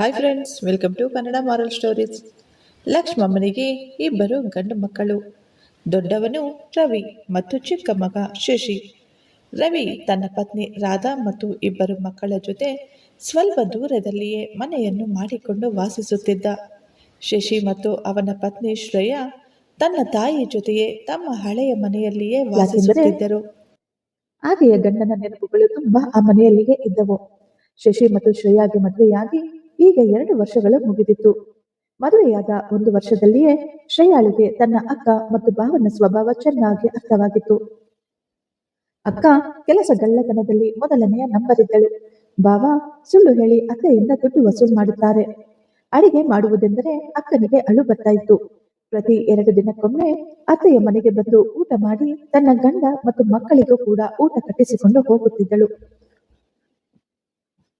Hi friends welcome to Kannada moral stories ಲಕ್ಷ್ಮಮ್ಮನಿಗೆ ಇಬ್ಬರು ಗಂಡು ಮಕ್ಕಳು ದೊಡ್ಡವನು ರವಿ ಮತ್ತು ಚಿಕ್ಕ ಮಗ ಶಶಿ ರವಿ ತನ್ನ ಪತ್ನಿ ರಾಧಾ ಮತ್ತು ಇಬ್ಬರು ಮಕ್ಕಳ ಜೊತೆ ಸ್ವಲ್ಪ ದೂರದಲ್ಲಿಯೇ ಮನೆಯನ್ನು ಮಾಡಿಕೊಂಡು ವಾಸಿಸುತ್ತಿದ್ದ ಶಶಿ ಮತ್ತು ಅವನ ಪತ್ನಿ ಶ್ರೇಯಾ ತನ್ನ ತಾಯಿ ಜೊತೆಯೇ ತಮ್ಮ ಹಳೆಯ ಮನೆಯಲ್ಲಿಯೇ ವಾಸಿಸುತ್ತಿದ್ದರು ಆಕೆಯ ಗಂಡನ ನೆನಪುಗಳು ತುಂಬಾ ಆ ಮನೆಯಲ್ಲಿಯೇ ಇದ್ದವು ಶಶಿ ಮತ್ತು ಶ್ರೇಯಾಗೆ ಮದುವೆಯಾಗಿ ಈಗ ಎರಡು ವರ್ಷಗಳು ಮುಗಿದಿತ್ತು. ಮದುವೆಯಾದ ಒಂದು ವರ್ಷದಲ್ಲಿಯೇ ಶ್ರೇಯಾಳಿಗೆ ತನ್ನ ಅಕ್ಕ ಮತ್ತು ಭಾವನ ಸ್ವಭಾವ ಚೆನ್ನಾಗಿ ಅರ್ಥವಾಗಿತ್ತು. ಅಕ್ಕ ಕೆಲಸ ಗಳ್ಳತನದಲ್ಲಿ ಮೊದಲನೆಯ ನಂಬರ್ ಇದ್ದಳು ಭಾವ ಸುಳ್ಳು ಹೇಳಿ ಅತ್ತೆಯಿಂದ ದುಡ್ಡು ವಸೂಲು ಮಾಡುತ್ತಾರೆ. ಅಡಿಗೆ ಮಾಡುವುದೆಂದರೆ ಅಕ್ಕನಿಗೆ ಅಳು ಬರ್ತಾ ಇತ್ತು. ಪ್ರತಿ ಎರಡು ದಿನಕ್ಕೊಮ್ಮೆ ಅತ್ತೆಯ ಮನೆಗೆ ಬಂದು ಊಟ ಮಾಡಿ ತನ್ನ ಗಂಡ ಮತ್ತು ಮಕ್ಕಳಿಗೂ ಕೂಡ ಊಟ ಕಟ್ಟಿಸಿಕೊಂಡು ಹೋಗುತ್ತಿದ್ದಳು.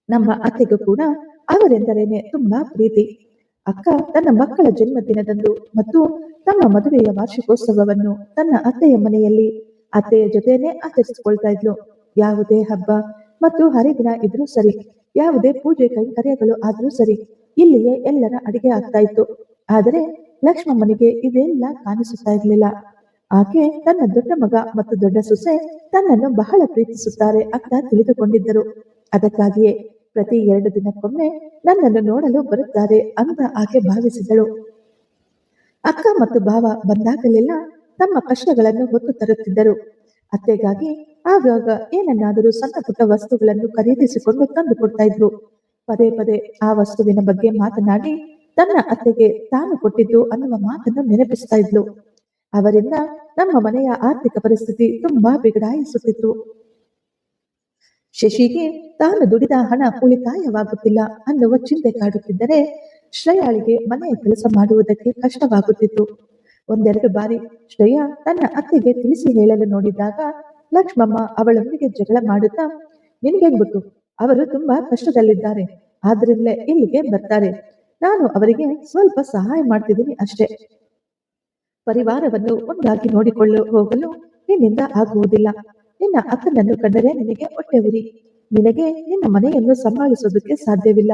ನಮ್ಮ ಅತ್ತೆಗೂ ಕೂಡ ಅವರೆಂದರೇನೆ? ತುಂಬಾ ಪ್ರೀತಿ. ಅಕ್ಕ ತನ್ನ ಮಕ್ಕಳ ಜನ್ಮದಿನದಂದು ಮತ್ತು ತಮ್ಮ ಮದುವೆಯ ವಾರ್ಷಿಕೋತ್ಸವವನ್ನು ತನ್ನ ಅತ್ತೆಯ ಮನೆಯಲ್ಲಿ ಅತ್ತೆಯ ಜೊತೆನೆ ಆಚರಿಸಿಕೊಳ್ತಾ ಇದ್ಲು. ಯಾವುದೇ ಹಬ್ಬ ಮತ್ತು ಹರಿದಿನ ಇದ್ರೂ ಸರಿ, ಯಾವುದೇ ಪೂಜೆ ಕೈಂಕರ್ಯಗಳು ಆದ್ರೂ ಸರಿ, ಇಲ್ಲಿಯೇ ಎಲ್ಲರ ಅಡಿಗೆ ಆಗ್ತಾ ಇತ್ತು. ಆದರೆ ಲಕ್ಷ್ಮಮ್ಮನಿಗೆ ಇದೆಲ್ಲ ಕಾಣಿಸುತ್ತಾ ಇರಲಿಲ್ಲ. ಆಕೆ ತನ್ನ ದೊಡ್ಡ ಮಗ ಮತ್ತು ದೊಡ್ಡ ಸೊಸೆ ತನ್ನನ್ನು ಬಹಳ ಪ್ರೀತಿಸುತ್ತಾರೆ ಅಂತ ತಿಳಿದುಕೊಂಡಿದ್ದರು. ಅದಕ್ಕಾಗಿಯೇ ಪ್ರತಿ ಎರಡು ದಿನಕ್ಕೊಮ್ಮೆ ನನ್ನನ್ನು ನೋಡಲು ಬರುತ್ತಾರೆ ಅಂತ ಆಕೆ ಭಾವಿಸಿದಳು. ಅಕ್ಕ ಮತ್ತು ಭಾವ ಬಂದಾಗಲೆಲ್ಲ ತಮ್ಮ ಕಷ್ಟಗಳನ್ನು ಹೊತ್ತು ತರುತ್ತಿದ್ದರು. ಅತ್ತೆಗಾಗಿ ಆಗಾಗ ಏನನ್ನಾದರೂ ಸಣ್ಣ ಪುಟ್ಟ ವಸ್ತುಗಳನ್ನು ಖರೀದಿಸಿಕೊಂಡು ತಂದು ಕೊಡ್ತಾ ಇದ್ರು. ಪದೇ ಪದೇ ಆ ವಸ್ತುವಿನ ಬಗ್ಗೆ ಮಾತನಾಡಿ ತನ್ನ ಅತ್ತೆಗೆ ತಾನು ಕೊಟ್ಟಿದ್ದು ಅನ್ನುವ ಮಾತನ್ನು ನೆನಪಿಸ್ತಾ ಇದ್ಲು. ಅವರಿಂದ ನಮ್ಮ ಮನೆಯ ಆರ್ಥಿಕ ಪರಿಸ್ಥಿತಿ ತುಂಬಾ ಬಿಗಡಾಯಿಸುತ್ತಿತ್ತು. ಶಶಿಗೆ, ತಾನು ದುಡಿದ ಹಣ ಉಳಿತಾಯವಾಗುತ್ತಿಲ್ಲ ಅನ್ನುವ ಚಿಂತೆ ಕಾಡುತ್ತಿದ್ದರೆ ಶ್ರೇಯಾಳಿಗೆ ಮನೆಯ ಕೆಲಸ ಮಾಡುವುದಕ್ಕೆ ಕಷ್ಟವಾಗುತ್ತಿತ್ತು. ಒಂದೆರಡು ಬಾರಿ ಶ್ರೇಯಾ ತನ್ನ ಅತ್ತೆಗೆ ತಿಳಿಸಿ ಹೇಳಲು ನೋಡಿದಾಗ, ಲಕ್ಷ್ಮಮ್ಮ ಅವಳೊಂದಿಗೆ ಜಗಳ ಮಾಡುತ್ತಾ? ನಿನಗೆ ಗೊತ್ತು ಅವರು ತುಂಬಾ ಕಷ್ಟದಲ್ಲಿದ್ದಾರೆ. ಆದ್ರಿಂದಲೇ ಇಲ್ಲಿಗೆ ಬರ್ತಾರೆ. ನಾನು ಅವರಿಗೆ ಸ್ವಲ್ಪ ಸಹಾಯ ಮಾಡ್ತಿದ್ದೀನಿ ಅಷ್ಟೇ. ಪರಿವಾರವನ್ನು ಒಂದಾಗಿ ನೋಡಿಕೊಳ್ಳಲು ಹೋಗಲು ನಿನ್ನಿಂದ ಆಗುವುದಿಲ್ಲ. ನಿನ್ನ ಅಕ್ಕನನ್ನು ಕಂಡರೆ ನಿನಗೆ ಹೊಟ್ಟೆ ಉರಿ ನಿನಗೆ ನಿನ್ನ ಮನೆಯನ್ನು ಸಂಭಾಳಿಸೋದಕ್ಕೆ ಸಾಧ್ಯವಿಲ್ಲ.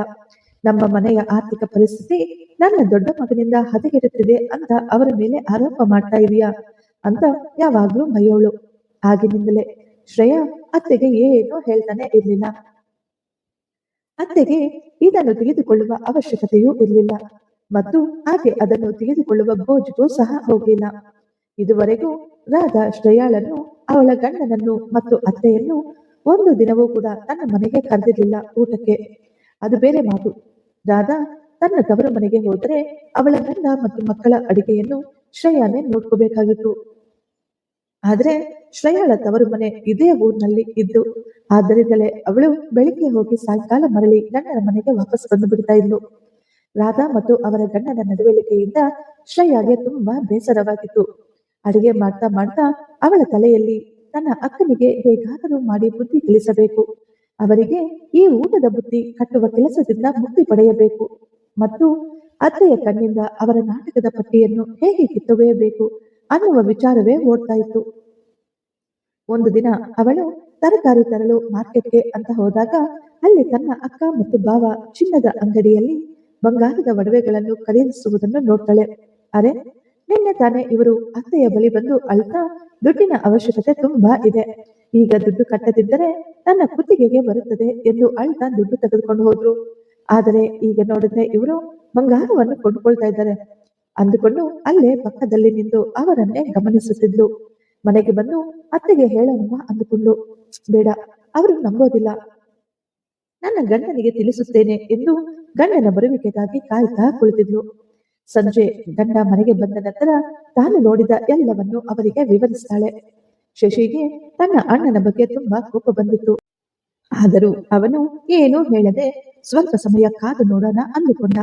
ನಮ್ಮ ಮನೆಯ ಆರ್ಥಿಕ ಪರಿಸ್ಥಿತಿ ನನ್ನ ದೊಡ್ಡ ಮಗನಿಂದ ಹದಗೆಡುತ್ತಿದೆ ಅಂತ ಅವರ ಮೇಲೆ ಆರೋಪ ಮಾಡ್ತಾ ಇದೆಯಾ? ಅಂತ ಯಾವಾಗ್ಲೂ ಬೈಯೋಳು. ಆಗಿನಿಂದಲೇ ಶ್ರೇಯಾ ಅತ್ತೆಗೆ ಏನೂ ಹೇಳ್ತಾನೆ ಇರ್ಲಿಲ್ಲ. ಅತ್ತೆಗೆ ಇದನ್ನು ತಿಳಿದುಕೊಳ್ಳುವ ಅವಶ್ಯಕತೆಯೂ ಇರಲಿಲ್ಲ. ಮತ್ತು ಆಕೆ ಅದನ್ನು ತಿಳಿದುಕೊಳ್ಳುವ ಗೋಜಿಗೂ ಸಹ ಹೋಗಲಿಲ್ಲ. ಇದುವರೆಗೂ ರಾಧಾ ಶ್ರೇಯಾಳನ್ನು, ಅವಳ ಗಂಡನನ್ನು ಮತ್ತು ಅತ್ತೆಯನ್ನು ಒಂದು ದಿನವೂ ಕೂಡ ತನ್ನ ಮನೆಗೆ ಕರೆದಿರಲಿಲ್ಲ ಊಟಕ್ಕೆ. ಅದು ಬೇರೆ ಮಾತು. ರಾಧಾ ತನ್ನ ತವರು ಮನೆಗೆ ಹೋದರೆ ಅವಳ ಗಂಡ ಮತ್ತು ಮಕ್ಕಳ ಅಡಿಗೆಯನ್ನು ಶ್ರೇಯಾನೇ ನೋಡ್ಕೋಬೇಕಾಗಿತ್ತು. ಆದರೆ ಶ್ರೇಯಾಳ ತವರು ಮನೆ ಇದೇ ಊರಿನಲ್ಲಿ ಇದ್ದು, ಆದ್ದರಿಂದಲೇ ಅವಳು ಬೆಳಿಗ್ಗೆ ಹೋಗಿ ಸಾಯಂಕಾಲ ಮರಳಿ ಗಂಡನ ಮನೆಗೆ ವಾಪಸ್ ಬಂದು ಬಿಡ್ತಾ ಇದ್ಲು. ರಾಧಾ ಮತ್ತು ಅವರ ಗಂಡನ ನಡವಳಿಕೆಯಿಂದ ಶ್ರೇಯಾಗೆ ತುಂಬಾ ಬೇಸರವಾಗಿತ್ತು. ಅಡಿಗೆ ಮಾಡ್ತಾ ಮಾಡ್ತಾ ಅವಳ ತಲೆಯಲ್ಲಿ ತನ್ನ ಅಕ್ಕನಿಗೆ ಹೇಗಾದರೂ ಮಾಡಿ ಬುದ್ಧಿ ಕಲಿಸಬೇಕು ಅವರಿಗೆ ಈ ಊಟದ ಬುದ್ಧಿ ಕಟ್ಟುವ ಕೆಲಸದಿಂದ ಮುಕ್ತಿ ಪಡೆಯಬೇಕು. ಮತ್ತು ಅತ್ತೆಯ ಕಣ್ಣಿಂದ ಅವರ ನಾಟಕದ ಪಟ್ಟಿಯನ್ನು ಹೇಗೆ ಕಿತ್ತೊಗೆಯಬೇಕು ಅನ್ನುವ ವಿಚಾರವೇ ಓಡ್ತಾ ಇತ್ತು. ಒಂದು ದಿನ ಅವಳು ತರಕಾರಿ ತರಲು ಮಾರ್ಕೆಟ್ಗೆ ಅಂತ ಹೋದಾಗ ಅಲ್ಲಿ ತನ್ನ ಅಕ್ಕ ಮತ್ತು ಬಾವ ಚಿನ್ನದ ಅಂಗಡಿಯಲ್ಲಿ ಬಂಗಾರದ ಒಡವೆಗಳನ್ನು ಖರೀದಿಸುವುದನ್ನು ನೋಡ್ತಾಳೆ. ಅರೆ ನಿನ್ನೆ ತಾನೇ ಇವರು ಅತ್ತೆಯ ಬಳಿ ಬಂದು ಅಳ್ತಾ ದುಡ್ಡಿನ ಅವಶ್ಯಕತೆ ತುಂಬಾ ಇದೆ. ಈಗ ದುಡ್ಡು ಕಟ್ಟದಿದ್ದರೆ ನನ್ನ ಕುತ್ತಿಗೆಗೆ ಬರುತ್ತದೆ ಎಂದು ಅಳ್ತಾ ದುಡ್ಡು ತೆಗೆದುಕೊಂಡು ಹೋದ್ರು. ಆದರೆ ಈಗ ನೋಡಿದ್ರೆ ಇವರು ಬಂಗಾರವನ್ನು ಕೊಂಡುಕೊಳ್ತಾ ಇದ್ದಾರೆ. ಅಂದುಕೊಂಡು ಅಲ್ಲೇ ಪಕ್ಕದಲ್ಲಿ ನಿಂತು ಅವರನ್ನೇ ಗಮನಿಸುತ್ತಿದ್ಲು. ಮನೆಗೆ ಬಂದು ಅತ್ತೆಗೆ ಹೇಳೋಣ ಅಂದುಕೊಂಡು, ಬೇಡ, ಅವರು ನಂಬೋದಿಲ್ಲ. ನನ್ನ ಗಂಡನಿಗೆ ತಿಳಿಸುತ್ತೇನೆ ಎಂದು ಗಂಡನ ಬರುವಿಕೆಗಾಗಿ ಕಾಯ್ತಾ ಕುಳಿತಿದ್ಲು. ಸಂಜೆ ಗಂಡ ಮನೆಗೆ ಬಂದ ನಂತರ ತಾನು ನೋಡಿದ ಎಲ್ಲವನ್ನು ಅವರಿಗೆ ವಿವರಿಸ್ತಾಳೆ. ಶಶಿಗೆ ತನ್ನ ಅಣ್ಣನ ಬಗ್ಗೆ ತುಂಬಾ ಕೋಪ ಬಂದಿತ್ತು. ಆದರೂ ಅವನು ಏನೂ ಹೇಳದೆ ಸ್ವಲ್ಪ ಸಮಯ ಕಾದು ನೋಡೋಣ ಅಂದುಕೊಂಡ.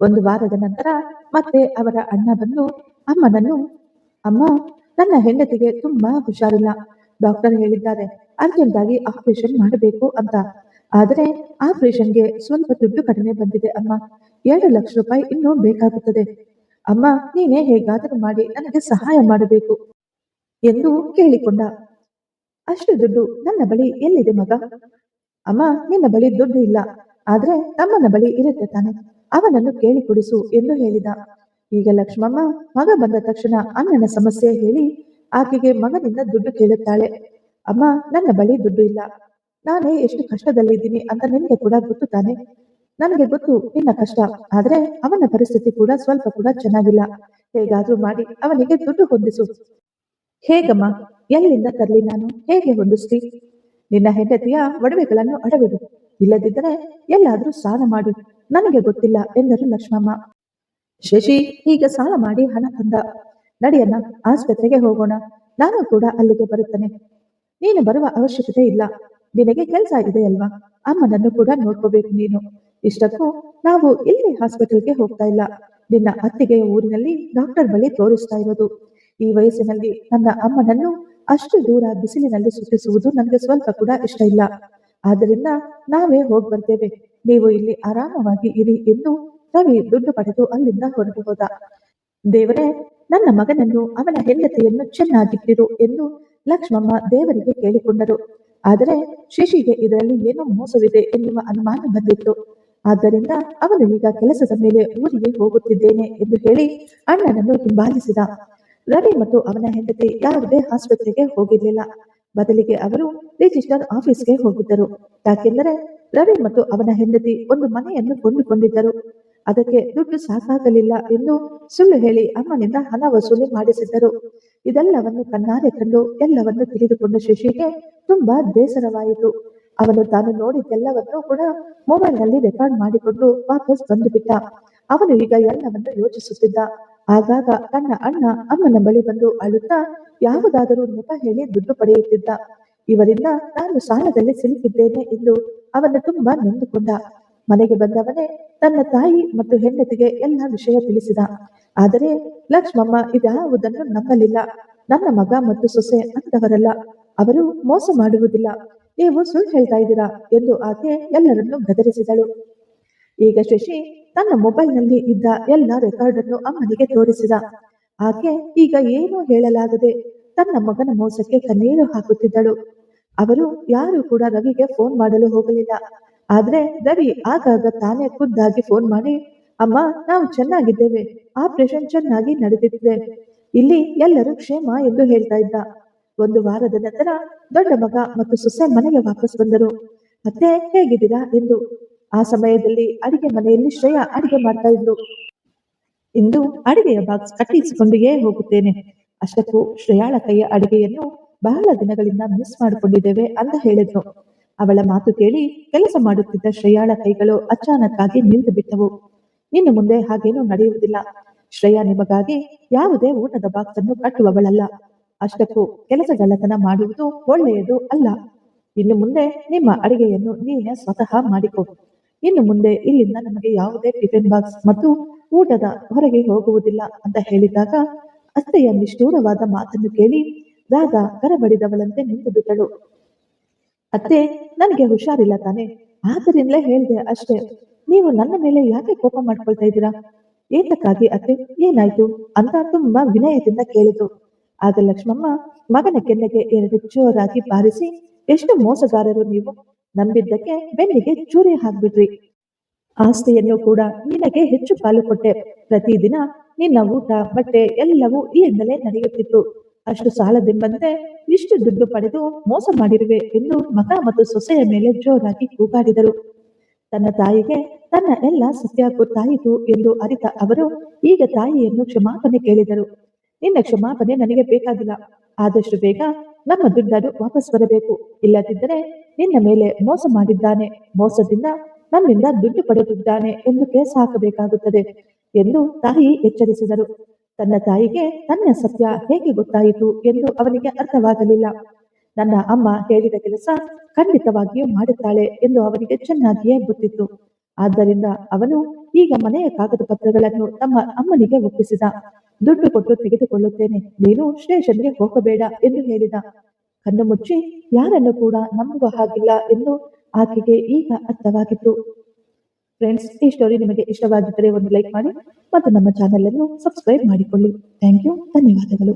ಒಂದು ವಾರದ ನಂತರ ಮತ್ತೆ ಅವರ ಅಣ್ಣ ಬಂದು, ಅಮ್ಮನನ್ನು, ಅಮ್ಮ, ನನ್ನ ಹೆಂಡತಿಗೆ ತುಂಬಾ ಹುಷಾರಿಲ್ಲ. ಡಾಕ್ಟರ್ ಹೇಳಿದ್ದಾರೆ ಅರ್ಜೆಂಟ್ ಆಗಿ ಆಪರೇಷನ್ ಮಾಡಬೇಕು ಅಂತ. ಆದರೆ ಆಪರೇಷನ್ಗೆ ಸ್ವಲ್ಪ ದುಡ್ಡು ಕಡಿಮೆ ಬಂದಿದೆ ಅಮ್ಮ. ಎರಡು ಲಕ್ಷ ರೂಪಾಯಿ ಇನ್ನೂ ಬೇಕಾಗುತ್ತದೆ. ಅಮ್ಮ, ನೀನೇ ಹೇಗಾದರೂ ಮಾಡಿ ನನಗೆ ಸಹಾಯ ಮಾಡಬೇಕು ಎಂದು ಕೇಳಿಕೊಂಡ. ಅಷ್ಟು ದುಡ್ಡು ನನ್ನ ಬಳಿ ಎಲ್ಲಿದೆ ಮಗ? ಅಮ್ಮ, ನಿನ್ನ ಬಳಿ ದುಡ್ಡು ಇಲ್ಲ. ಆದ್ರೆ ತಮ್ಮನ ಬಳಿ ಇರುತ್ತೆ ತಾನೆ. ಅವನನ್ನು ಕೇಳಿ ಕೊಡಿಸು ಎಂದು ಹೇಳಿದ. ಈಗ ಲಕ್ಷ್ಮಮ್ಮ, ಮಗ ಬಂದ ತಕ್ಷಣ ಅಣ್ಣನ ಸಮಸ್ಯೆ ಹೇಳಿ ಆಕೆಗೆ ಮಗನಿಂದ ದುಡ್ಡು ಕೇಳುತ್ತಾಳೆ. ಅಮ್ಮ, ನನ್ನ ಬಳಿ ದುಡ್ಡು ಇಲ್ಲ. ನಾನೇ ಎಷ್ಟು ಕಷ್ಟದಲ್ಲಿದ್ದೀನಿ ಅಂತ ನಿನಗೆ ಕೂಡ ಗೊತ್ತು ತಾನೆ? ನನಗೆ ಗೊತ್ತು ನಿನ್ನ ಕಷ್ಟ. ಆದ್ರೆ ಅವನ ಪರಿಸ್ಥಿತಿ ಕೂಡ ಸ್ವಲ್ಪ ಕೂಡ ಚೆನ್ನಾಗಿಲ್ಲ. ಹೇಗಾದ್ರೂ ಮಾಡಿ ಅವನಿಗೆ ದುಡ್ಡು ಹೊಂದಿಸು. ಹೇಗಮ್ಮ? ಎಲ್ಲಿಂದ ತರಲಿ ನಾನು? ಹೇಗೆ ಹೊಂದಿಸ್ತಿ ನಿನ್ನ ಹೆಂಡತಿಯ ಒಡವೆಗಳನ್ನು ಅಡವಿಡು. ಇಲ್ಲದಿದ್ದರೆ ಎಲ್ಲಾದ್ರೂ ಸಾಲ ಮಾಡು. ನನಗೆ ಗೊತ್ತಿಲ್ಲ ಎಂದರು ಲಕ್ಷ್ಮಮ್ಮ. ಶಶಿ, ಈಗ ಸಾಲ ಮಾಡಿ ಹಣ ತಂದ. ನಡೆಯಣ್ಣ, ಆಸ್ಪತ್ರೆಗೆ ಹೋಗೋಣ. ನಾನು ಕೂಡ ಅಲ್ಲಿಗೆ ಬರುತ್ತೇನೆ. ನೀನು ಬರುವ ಅವಶ್ಯಕತೆ ಇಲ್ಲ. ನಿನಗೆ ಕೆಲಸ ಇದೆಯಲ್ವಾ ಅಮ್ಮನನ್ನು ಕೂಡ ನೋಡ್ಕೋಬೇಕು ನೀನು. ಇಷ್ಟಕ್ಕೂ ನಾವು ಇಲ್ಲಿ ಹಾಸ್ಪಿಟಲ್ಗೆ ಹೋಗ್ತಾ ಇಲ್ಲ. ನಿನ್ನ ಅತ್ತಿಗೆ ಊರಿನಲ್ಲಿ ಡಾಕ್ಟರ್ ಬಳಿ ತೋರಿಸ್ತಾ ಇರೋದು. ಈ ವಯಸ್ಸಿನಲ್ಲಿ ನನ್ನ ಅಮ್ಮನನ್ನು ಅಷ್ಟು ದೂರ ಬಿಸಿಲಿನಲ್ಲಿ ಸುತ್ತಿಸುವುದು ನನಗೆ ಸ್ವಲ್ಪ ಕೂಡ ಇಷ್ಟ ಇಲ್ಲ. ಆದ್ದರಿಂದ ನಾವೇ ಹೋಗಿ ಬರ್ತೇವೆ. ನೀವು ಇಲ್ಲಿ ಆರಾಮವಾಗಿ ಇರಿ ಎಂದು ರವಿ ದುಡ್ಡು ಪಡೆದು ಅಲ್ಲಿಂದ ಹೊರಟು ಹೋದ. ದೇವರೇ, ನನ್ನ ಮಗನನ್ನು ಅವನ ಹೆಂಡತಿಯನ್ನು ಚೆನ್ನಾಗಿಟ್ಟಿರು ಎಂದು ಲಕ್ಷ್ಮಮ್ಮ ದೇವರಿಗೆ ಕೇಳಿಕೊಂಡರು. ಆದರೆ ಶಿಶಿಗೆ ಇದರಲ್ಲಿ ಏನೋ ಮೋಸವಿದೆ ಎನ್ನುವ ಅನುಮಾನ ಬಂದಿತ್ತು. ಆದ್ದರಿಂದ ಅವನು ಈಗ ಕೆಲಸದ ಮೇಲೆ ಊರಿಗೆ ಹೋಗುತ್ತಿದ್ದೇನೆ ಎಂದು ಹೇಳಿ ಅಣ್ಣನನ್ನು ಹಿಂಬಾಲಿಸಿದ. ರವಿ ಮತ್ತು ಅವನ ಹೆಂಡತಿ ಯಾವುದೇ ಆಸ್ಪತ್ರೆಗೆ ಹೋಗಿರಲಿಲ್ಲ. ಬದಲಿಗೆ ಅವರು ರಿಜಿಸ್ಟರ್ ಆಫೀಸ್ಗೆ ಹೋಗಿದ್ದರು. ಯಾಕೆಂದರೆ ರವಿ ಮತ್ತು ಅವನ ಹೆಂಡತಿ ಒಂದು ಮನೆಯನ್ನು ಕೊಂಡುಕೊಂಡಿದ್ದರು. ಅದಕ್ಕೆ ದುಡ್ಡು ಸಾಕಾಗಲಿಲ್ಲ ಎಂದು ಸುಳ್ಳು ಹೇಳಿ ಅಮ್ಮನಿಂದ ಹಣ ವಸೂಲಿ ಮಾಡಿಸಿದ್ದರು. ಇದೆಲ್ಲವನ್ನು ಕಣ್ಣಾರೆ ಕಂಡು ಎಲ್ಲವನ್ನು ತಿಳಿದುಕೊಂಡ ಶಶಿಗೆ ತುಂಬಾ ಬೇಸರವಾಯಿತು. ಅವನು ತಾನು ನೋಡಿದ್ದೆಲ್ಲವನ್ನೂ ಕೂಡ ಮೊಬೈಲ್ನಲ್ಲಿ ರೆಕಾರ್ಡ್ ಮಾಡಿಕೊಂಡು ವಾಪಸ್ ಬಂದು ಬಿಟ್ಟ ಅವನು ಈಗ ಎಲ್ಲವನ್ನು ಯೋಚಿಸುತ್ತಿದ್ದ. ಆಗಾಗ ತನ್ನ ಅಣ್ಣ ಅಮ್ಮನ ಬಳಿ ಬಂದು ಅಳುತ್ತಾ ಯಾವುದಾದರೂ ನೆಪ ಹೇಳಿ ದುಡ್ಡು ಪಡೆಯುತ್ತಿದ್ದ. ಇವರಿಂದ ನಾನು ಸಾಲದಲ್ಲಿ ಸಿಲುಕಿದ್ದೇನೆ ಎಂದು ಅವನು ತುಂಬಾ ನೊಂದುಕೊಂಡ. ಮನೆಗೆ ಬಂದವನೇ ತನ್ನ ತಾಯಿ ಮತ್ತು ಹೆಂಡತಿಗೆ ಎಲ್ಲ ವಿಷಯ ತಿಳಿಸಿದ. ಆದರೆ ಲಕ್ಷ್ಮಮ್ಮ ಇದ್ಯಾವುದನ್ನು ನಂಬಲಿಲ್ಲ. ನನ್ನ ಮಗ ಮತ್ತು ಸೊಸೆ ಅಂತವರಲ್ಲ. ಅವರು ಮೋಸ ಮಾಡುವುದಿಲ್ಲ. ನೀವು ಸುಳ್ಳು ಹೇಳ್ತಾ ಇದ್ದೀರಾ ಎಂದು ಆಕೆ ಎಲ್ಲರನ್ನು ಗದರಿಸಿದಳು. ಈಗ ಶಶಿ ತನ್ನ ಮೊಬೈಲ್ನಲ್ಲಿ ಇದ್ದ ಎಲ್ಲ ರೆಕಾರ್ಡ್ ಅನ್ನು ಅಮ್ಮನಿಗೆ ತೋರಿಸಿದ. ಆಕೆ ಈಗ ಏನೂ ಹೇಳಲಾಗದೆ ತನ್ನ ಮಗನ ಮೋಸಕ್ಕೆ ಕಣ್ಣೀರು ಹಾಕುತ್ತಿದ್ದಳು. ಅವರು ಯಾರು ಕೂಡ ರವಿಗೆ ಫೋನ್ ಮಾಡಲು ಹೋಗಲಿಲ್ಲ. ಆದ್ರೆ ರವಿ ಆಗಾಗ ತಾನೇ ಖುದ್ದಾಗಿ ಫೋನ್ ಮಾಡಿ, ಅಮ್ಮ, ನಾವು ಚೆನ್ನಾಗಿದ್ದೇವೆ. ಆಪರೇಷನ್ ಚೆನ್ನಾಗಿ ನಡೆದಿದೆ ಇಲ್ಲಿ ಎಲ್ಲರೂ ಕ್ಷೇಮ ಎಂದು ಹೇಳ್ತಾ ಇದ್ದ. ಒಂದು ವಾರದ ನಂತರ ದೊಡ್ಡ ಮಗ ಮತ್ತು ಸೊಸೆ ಮನೆಗೆ ವಾಪಸ್ ಬಂದರು. ಮತ್ತೆ ಹೇಗಿದ್ದೀರಾ? ಎಂದು. ಆ ಸಮಯದಲ್ಲಿ ಅಡಿಗೆ ಮನೆಯಲ್ಲಿ ಶ್ರೇಯಾ ಅಡಿಗೆ ಮಾಡ್ತಾ ಇದ್ಲು. ಇಂದು ಅಡಿಗೆಯ ಬಾಕ್ಸ್ ಕಟ್ಟಿಸಿಕೊಂಡೆಯೇ ಹೋಗುತ್ತೇನೆ. ಅಷ್ಟಕ್ಕೂ ಶ್ರೇಯಾಳ ಕೈಯ ಅಡಿಗೆಯನ್ನು ಬಹಳ ದಿನಗಳಿಂದ ಮಿಸ್ ಮಾಡಿಕೊಂಡಿದ್ದೇವೆ ಅಂತ ಹೇಳಿದ್ರು ಅವಳ ಮಾತು ಕೇಳಿ ಕೆಲಸ ಮಾಡುತ್ತಿದ್ದ ಶ್ರೇಯಾಳ ಕೈಗಳು ಅಚಾನಕ್ಕಾಗಿ ನಿಂತು ಬಿಟ್ಟವು. ಇನ್ನು ಮುಂದೆ ಹಾಗೇನೂ ನಡೆಯುವುದಿಲ್ಲ. ಶ್ರೇಯಾ ನಿಮಗಾಗಿ ಯಾವುದೇ ಊಟದ ಬಾಕ್ಸ್ ಅನ್ನು ಕಟ್ಟುವವಳಲ್ಲ. ಅಷ್ಟಕ್ಕೂ ಕೆಲಸಗಳತನ ಮಾಡುವುದು ಒಳ್ಳೆಯದು ಅಲ್ಲ. ಇನ್ನು ಮುಂದೆ ನಿಮ್ಮ ಅಡಿಗೆಯನ್ನು ನೀನೇ ಸ್ವತಃ ಮಾಡಿಕೊ. ಇನ್ನು ಮುಂದೆ ಇಲ್ಲಿಂದ ನಮಗೆ ಯಾವುದೇ ಟಿಫಿನ್ ಬಾಕ್ಸ್ ಮತ್ತು ಊಟದ ಹೊರಗೆ ಹೋಗುವುದಿಲ್ಲ ಅಂತ ಹೇಳಿದಾಗ ಅತ್ತೆಯ ನಿಷ್ಠೂರವಾದ ಮಾತನ್ನು ಕೇಳಿ ರಾಧಾ ಕರಬಡಿದವಳಂತೆ ನಿಂತು ಬಿಟ್ಟಳು ಅತ್ತೆ, ನನಗೆ ಹುಷಾರಿಲ್ಲ ತಾನೆ. ಆದ್ದರಿಂದಲೇ ಹೇಳ್ದೆ ಅಷ್ಟೇ. ನೀವು ನನ್ನ ಮೇಲೆ ಯಾಕೆ ಕೋಪ ಮಾಡ್ಕೊಳ್ತಾ ಇದ್ದೀರಾ? ಏತಕ್ಕಾಗಿ ಅತ್ತೆ? ಏನಾಯ್ತು? ಅಂತ ತುಂಬಾ ವಿನಯದಿಂದ ಕೇಳಿತು. ಆಗ ಲಕ್ಷ್ಮಮ್ಮ ಮಗನ ಕೆನ್ನೆಗೆ ಎರಡು ಜೋರಾಗಿ ಬಾರಿಸಿ, ಎಷ್ಟು ಮೋಸಗಾರರು ನೀವು. ನಂಬಿದ್ದಕ್ಕೆ ಬೆನ್ನಿಗೆ ಚೂರಿ ಹಾಕ್ಬಿಟ್ರಿ. ಆಸ್ತಿಯನ್ನು ಕೂಡ ನಿನಗೆ ಹೆಚ್ಚು ಪಾಲು ಕೊಟ್ಟೆ. ಪ್ರತಿದಿನ ನಿನ್ನ ಊಟ, ಬಟ್ಟೆ ಎಲ್ಲವೂ ಇಲ್ಲಿಂದಲೇ ನಡೆಯುತ್ತಿತ್ತು. ಅಷ್ಟು ಸಾಲದೆಂಬಂತೆ ಇಷ್ಟು ದುಡ್ಡು ಪಡೆದು ಮೋಸ ಮಾಡಿರುವೆ ಎಂದು ಮಗ ಮತ್ತು ಸೊಸೆಯ ಮೇಲೆ ಜೋರಾಗಿ ಕೂಗಾಡಿದರು. ತನ್ನ ತಾಯಿಗೆ, ತನ್ನ ಎಲ್ಲ ಸತ್ಯ ಗೊತ್ತಾಯಿತು ಎಂದು ಅರಿತ ಅವರು ಈಗ ತಾಯಿಯನ್ನು ಕ್ಷಮಾಪಣೆ ಕೇಳಿದರು. ನಿನ್ನ ಕ್ಷಮಾಪಣೆ ನನಗೆ ಬೇಕಾಗಿಲ್ಲ. ಆದಷ್ಟು ಬೇಗ ನಮ್ಮ ದುಡ್ಡನ್ನು ವಾಪಸ್ ಬರಬೇಕು. ಇಲ್ಲದಿದ್ದರೆ ನಿನ್ನ ಮೇಲೆ ಮೋಸ ಮಾಡಿದ್ದಾನೆ. ಮೋಸದಿಂದ ನಮ್ಮಿಂದ ದುಡ್ಡು ಪಡೆದಿದ್ದಾನೆ ಎಂದು ಕೇಸ್ ಹಾಕಬೇಕಾಗುತ್ತದೆ ಎಂದು ತಾಯಿ ಎಚ್ಚರಿಸಿದರು. ತನ್ನ ತಾಯಿಗೆ ತನ್ನ ಸತ್ಯ ಹೇಗೆ ಗೊತ್ತಾಯಿತು ಎಂದು ಅವನಿಗೆ ಅರ್ಥವಾಗಲಿಲ್ಲ. ನನ್ನ ಅಮ್ಮ ಹೇಳಿದ ಕೆಲಸ ಖಂಡಿತವಾಗಿಯೂ ಮಾಡುತ್ತಾಳೆ ಎಂದು ಅವನಿಗೆ ಚೆನ್ನಾಗಿಯೇ ಗೊತ್ತಿತ್ತು. ಆದ್ದರಿಂದ ಅವನು ಈಗ ಮನೆಯ ಕಾಗದ ಪತ್ರಗಳನ್ನು ತಮ್ಮ ಅಮ್ಮನಿಗೆ ಒಪ್ಪಿಸಿದ. ದುಡ್ಡು ಕೊಟ್ಟು ತೆಗೆದುಕೊಳ್ಳುತ್ತೇನೆ. ನೀನು ಸ್ಟೇಷನ್ಗೆ ಹೋಗಬೇಡ ಎಂದು ಹೇಳಿದ. ಕಣ್ಣು ಮುಚ್ಚಿ, ಯಾರನ್ನು ಕೂಡ ನಂಬುವ ಹಾಗಿಲ್ಲ ಎಂದು ಆಕೆಗೆ ಈಗ ಅರ್ಥವಾಗಿತ್ತು. ಫ್ರೆಂಡ್ಸ್ ಈ ಸ್ಟೋರಿ ನಿಮಗೆ ಇಷ್ಟವಾಗಿದ್ದರೆ ಒಂದು ಲೈಕ್ ಮಾಡಿ ಮತ್ತು ನಮ್ಮ ಚಾನೆಲ್ ಅನ್ನು ಸಬ್ಸ್ಕ್ರೈಬ್ ಮಾಡಿಕೊಳ್ಳಿ. ಥ್ಯಾಂಕ್ ಯು ಧನ್ಯವಾದಗಳು.